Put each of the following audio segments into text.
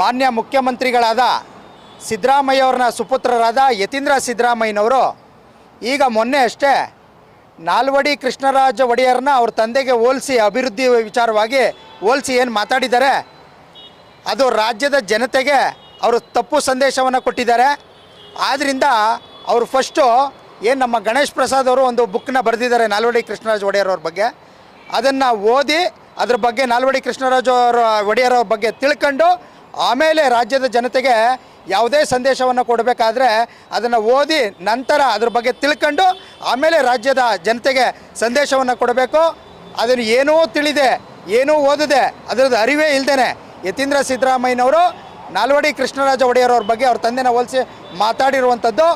ಮಾನ್ಯ ಮುಖ್ಯಮಂತ್ರಿಗಳಾದ ಸಿದ್ದರಾಮಯ್ಯವ್ರನ್ನ ಸುಪುತ್ರರಾದ ಯತೀಂದ್ರ ಸಿದ್ದರಾಮಯ್ಯನವರು ಈಗ ಮೊನ್ನೆ ಅಷ್ಟೇ ನಾಲ್ವಡಿ ಕೃಷ್ಣರಾಜ ಒಡೆಯರನ್ನ ಅವ್ರ ತಂದೆಗೆ ಹೋಲಿಸಿ ಅಭಿವೃದ್ಧಿ ವಿಚಾರವಾಗಿ ಹೋಲಿಸಿ ಏನು ಮಾತಾಡಿದ್ದಾರೆ, ಅದು ರಾಜ್ಯದ ಜನತೆಗೆ ಅವರು ತಪ್ಪು ಸಂದೇಶವನ್ನು ಕೊಟ್ಟಿದ್ದಾರೆ. ಆದ್ದರಿಂದ ಅವರು ಫಸ್ಟು ಏನು ನಮ್ಮ ಗಣೇಶ್ ಪ್ರಸಾದ್ ಅವರು ಒಂದು ಬುಕ್ನ ಬರೆದಿದ್ದಾರೆ ನಾಲ್ವಡಿ ಕೃಷ್ಣರಾಜ ಒಡೆಯರ್ ಅವ್ರ ಬಗ್ಗೆ. ಅದನ್ನು ಓದಿ ಅದ್ರ ಬಗ್ಗೆ ನಾಲ್ವಡಿ ಕೃಷ್ಣರಾಜ ಅವರ ಒಡೆಯರ್ ಬಗ್ಗೆ ತಿಳ್ಕೊಂಡು ಆಮೇಲೆ ರಾಜ್ಯದ ಜನತೆಗೆ ಯಾವುದೇ ಸಂದೇಶವನ್ನು ಕೊಡಬೇಕಾದ್ರೆ ಅದನ್ನು ಓದಿ ನಂತರ ಅದ್ರ ಬಗ್ಗೆ ತಿಳ್ಕೊಂಡು ಆಮೇಲೆ ರಾಜ್ಯದ ಜನತೆಗೆ ಸಂದೇಶವನ್ನು ಕೊಡಬೇಕು. ಅದನ್ನು ಏನೂ ತಿಳಿದೆ, ಏನೂ ಓದದೆ, ಅದರದ್ದು ಅರಿವೇ ಇಲ್ಲದೇ ಯತೀಂದ್ರ ಸಿದ್ದರಾಮಯ್ಯನವರು, ನಾಲ್ವಡಿ ಕೃಷ್ಣರಾಜ ಒಡೆಯರ್ ಅವ್ರ ಬಗ್ಗೆ ಅವ್ರ ತಂದೆನ ಹೋಲಿಸಿ ಮಾತಾಡಿರುವಂಥದ್ದು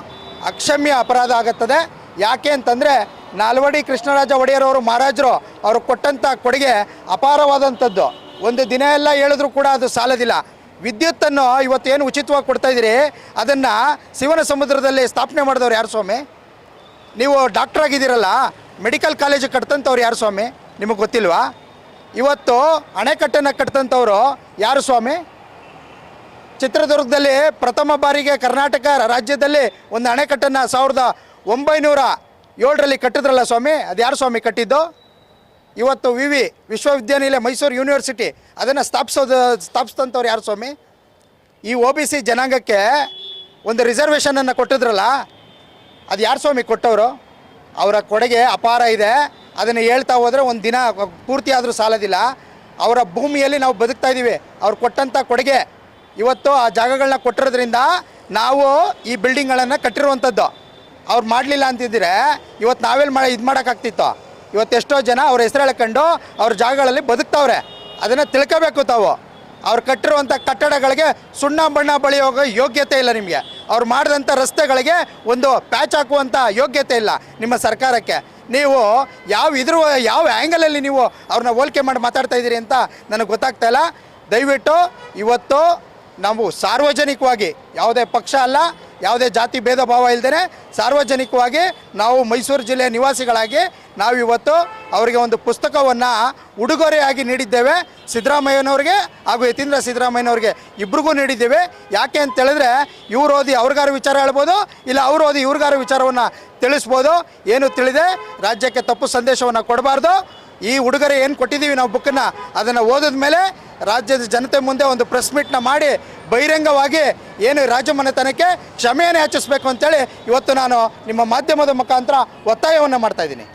ಅಕ್ಷಮ್ಯ ಅಪರಾಧ ಆಗುತ್ತದೆ. ಯಾಕೆ ಅಂತಂದರೆ ನಾಲ್ವಡಿ ಕೃಷ್ಣರಾಜ ಒಡೆಯರ್ ಅವರು ಮಹಾರಾಜರು, ಅವರು ಕೊಟ್ಟಂಥ ಕೊಡುಗೆ ಅಪಾರವಾದಂಥದ್ದು. ಒಂದು ದಿನ ಎಲ್ಲ ಹೇಳಿದ್ರು ಕೂಡ ಅದು ಸಾಲದಿಲ್ಲ. ವಿದ್ಯುತ್ತನ್ನು ಇವತ್ತೇನು ಉಚಿತವಾಗಿ ಕೊಡ್ತಾ ಇದ್ದೀರಿ? ಅದನ್ನು ಶಿವನ ಸಮುದ್ರದಲ್ಲಿ ಸ್ಥಾಪನೆ ಮಾಡಿದವ್ರು ಯಾರು ಸ್ವಾಮಿ? ನೀವು ಡಾಕ್ಟರ್ ಆಗಿದ್ದೀರಲ್ಲ ಮೆಡಿಕಲ್ ಕಾಲೇಜ್ ಕಟ್ತಂಥವ್ರು ಯಾರು ಸ್ವಾಮಿ? ನಿಮಗೆ ಗೊತ್ತಿಲ್ವಾ? ಇವತ್ತು ಅಣೆಕಟ್ಟನ್ನು ಕಟ್ತಂಥವ್ರು ಯಾರು ಸ್ವಾಮಿ? ಚಿತ್ರದುರ್ಗದಲ್ಲಿ ಪ್ರಥಮ ಬಾರಿಗೆ ಕರ್ನಾಟಕ ರಾಜ್ಯದಲ್ಲಿ ಒಂದು ಅಣೆಕಟ್ಟನ್ನು ಸಾವಿರದ ಒಂಬೈನೂರ ಏಳರಲ್ಲಿ ಕಟ್ಟಿದ್ರಲ್ಲ ಸ್ವಾಮಿ? ಅದು ಯಾರು ಸ್ವಾಮಿ ಕಟ್ಟಿದ್ದು? ಇವತ್ತು ವಿ ವಿ ವಿಶ್ವವಿದ್ಯಾನಿಲಯ ಮೈಸೂರು ಯೂನಿವರ್ಸಿಟಿ ಅದನ್ನು ಸ್ಥಾಪಿಸೋದು ಸ್ಥಾಪಿಸಿದಂಥವ್ರು ಯಾರು ಸ್ವಾಮಿ? ಈ ಒ ಬಿ ಸಿ ಜನಾಂಗಕ್ಕೆ ಒಂದು ರಿಸರ್ವೇಷನನ್ನು ಕೊಟ್ಟಿದ್ರಲ್ಲ, ಅದು ಯಾರು ಸ್ವಾಮಿ ಕೊಟ್ಟವರು? ಅವರ ಕೊಡುಗೆ ಅಪಾರ ಇದೆ. ಅದನ್ನು ಹೇಳ್ತಾ ಹೋದರೆ ಒಂದು ದಿನ ಪೂರ್ತಿ ಆದರೂ ಸಾಲೋದಿಲ್ಲ. ಅವರ ಭೂಮಿಯಲ್ಲಿ ನಾವು ಬದುಕ್ತಾ ಇದ್ದೀವಿ. ಅವ್ರು ಕೊಟ್ಟಂಥ ಕೊಡುಗೆ ಇವತ್ತು ಆ ಜಾಗಗಳನ್ನ ಕೊಟ್ಟಿರೋದ್ರಿಂದ ನಾವು ಈ ಬಿಲ್ಡಿಂಗ್ಗಳನ್ನು ಕಟ್ಟಿರುವಂಥದ್ದು. ಅವ್ರು ಮಾಡಲಿಲ್ಲ ಅಂತಿದ್ದರೆ ಇವತ್ತು ನಾವೇನು ಮಾಡಿ ಇದು ಮಾಡೋಕ್ಕಾಗ್ತಿತ್ತು? ಇವತ್ತು ಎಷ್ಟೋ ಜನ ಅವ್ರ ಹೆಸರು ಹೇಳ್ಕೊಂಡು ಅವ್ರ ಜಾಗಗಳಲ್ಲಿ ಬದುಕ್ತಾವ್ರೆ. ಅದನ್ನು ತಿಳ್ಕೋಬೇಕು ತಾವು. ಅವ್ರು ಕಟ್ಟಿರುವಂಥ ಕಟ್ಟಡಗಳಿಗೆ ಸುಣ್ಣ ಬಣ್ಣ ಬಳಿಯೋ ಯೋಗ್ಯತೆ ಇಲ್ಲ ನಿಮಗೆ. ಅವ್ರು ಮಾಡಿದಂಥ ರಸ್ತೆಗಳಿಗೆ ಒಂದು ಪ್ಯಾಚ್ ಹಾಕುವಂಥ ಯೋಗ್ಯತೆ ಇಲ್ಲ ನಿಮ್ಮ ಸರ್ಕಾರಕ್ಕೆ. ನೀವು ಯಾವ ಇದ್ರ ಯಾವ ಆ್ಯಂಗಲಲ್ಲಿ ನೀವು ಅವ್ರನ್ನ ಹೋಲಿಕೆ ಮಾಡಿ ಮಾತಾಡ್ತಾ ಇದ್ದೀರಿ ಅಂತ ನನಗೆ ಗೊತ್ತಾಗ್ತಾ ಇಲ್ಲ. ದಯವಿಟ್ಟು ಇವತ್ತು ನಾವು ಸಾರ್ವಜನಿಕವಾಗಿ ಯಾವುದೇ ಪಕ್ಷ ಅಲ್ಲ, ಯಾವುದೇ ಜಾತಿ ಭೇದ ಭಾವ ಇಲ್ಲದೇ ಸಾರ್ವಜನಿಕವಾಗಿ ನಾವು ಮೈಸೂರು ಜಿಲ್ಲೆಯ ನಿವಾಸಿಗಳಾಗಿ ನಾವು ಇವತ್ತು ಅವರಿಗೆ ಒಂದು ಪುಸ್ತಕವನ್ನು ಉಡುಗೊರೆಯಾಗಿ ನೀಡಿದ್ದೇವೆ. ಸಿದ್ದರಾಮಯ್ಯನವ್ರಿಗೆ ಹಾಗೂ ಯತೀಂದ್ರ ಸಿದ್ದರಾಮಯ್ಯನವ್ರಿಗೆ ಇಬ್ರಿಗೂ ನೀಡಿದ್ದೇವೆ. ಯಾಕೆ ಅಂತ ಹೇಳಿದ್ರೆ ಇವ್ರು ಓದಿ ಅವ್ರಿಗಾರ ವಿಚಾರ ಹೇಳ್ಬೋದು, ಇಲ್ಲ ಅವ್ರು ಓದಿ ಇವ್ರಿಗಾರ ವಿಚಾರವನ್ನು ತಿಳಿಸ್ಬೋದು. ಏನು ತಿಳಿದೆ? ರಾಜ್ಯಕ್ಕೆ ತಪ್ಪು ಸಂದೇಶವನ್ನು ಕೊಡಬಾರ್ದು. ಈ ಉಡುಗೊರೆ ಏನು ಕೊಟ್ಟಿದ್ದೀವಿ ನಾವು ಬುಕ್ಕನ್ನು ಅದನ್ನು ಓದಿದ ಮೇಲೆ ರಾಜ್ಯದ ಜನತೆ ಮುಂದೆ ಒಂದು ಪ್ರೆಸ್ ಮೀಟ್ನ ಮಾಡಿ ಬಹಿರಂಗವಾಗಿ ಏನು ರಾಜಮನೆತನಕ್ಕೆ ಕ್ಷಮೆಯನ್ನು ಹೆಚ್ಚಿಸಬೇಕು ಅಂತೇಳಿ ಇವತ್ತು ನಾನು ನಿಮ್ಮ ಮಾಧ್ಯಮದ ಮುಖಾಂತರ ಒತ್ತಾಯವನ್ನು ಮಾಡ್ತಾ ಇದ್ದೀನಿ.